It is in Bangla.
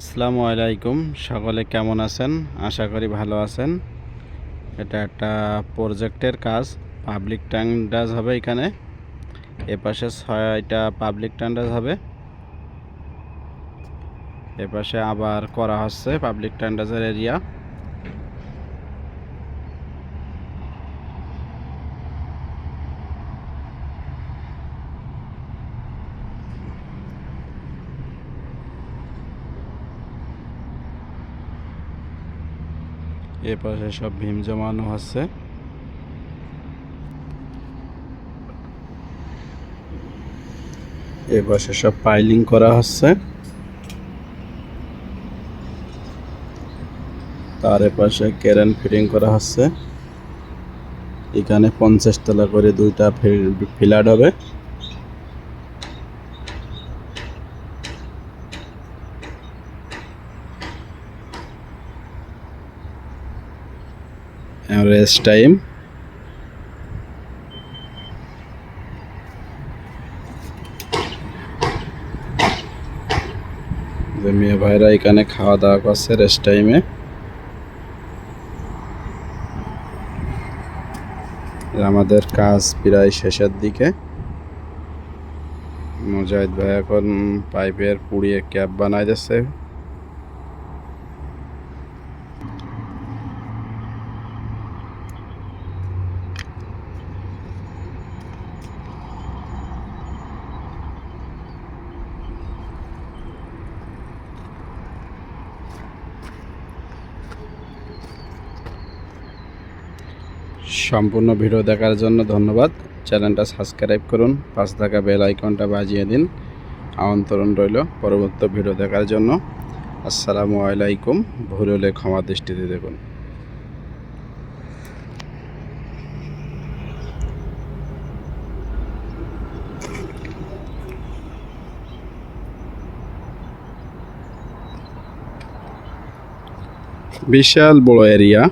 আসসালামু আলাইকুম। সকলে কেমন আছেন? আশা করি ভালো আছেন। এটা একটা প্রজেক্টের কাজ। পাবলিক ট্যান্ডাজ হবে এখানে। এ পাশে ছয়টা পাবলিক ট্যান্ডাজ হবে। এ পাশে আবার করা হচ্ছে পাবলিক ট্যান্ডাজের এরিয়া। এ পাশে সব ভীম জমানো হচ্ছে। এ পাশে সব পাইলিং করা হচ্ছে। তার পাশে ক্যারেন ফিটিং করা হচ্ছে। এখানে পঞ্চাশ তলা করে দুইটা ফিলার হবে। Rest time. মেয়ে ভাইরা এখানে খাওয়া দাওয়া করছে রেস্ট টাইমে। আমাদের কাজ প্রায় শেষের দিকে। মুজাহিদ ভাই এখন পাইপের পুড়িয়ে ক্যাপ বানাই দিচ্ছে সম্পূর্ণ ভিডিও দেখার জন্য ধন্যবাদ। চ্যানেলটা সাবস্ক্রাইব করুন পাঁচ থাকা বেল আইকনটা বাজিয়ে দিন। আমন্ত্রণ রইল পরবর্তী ভিডিও দেখার জন্য। আসসালামু আলাইকুম, ভুল হলে ক্ষমা দৃষ্টিতে দেখুন। বিশাল বড় এরিয়া।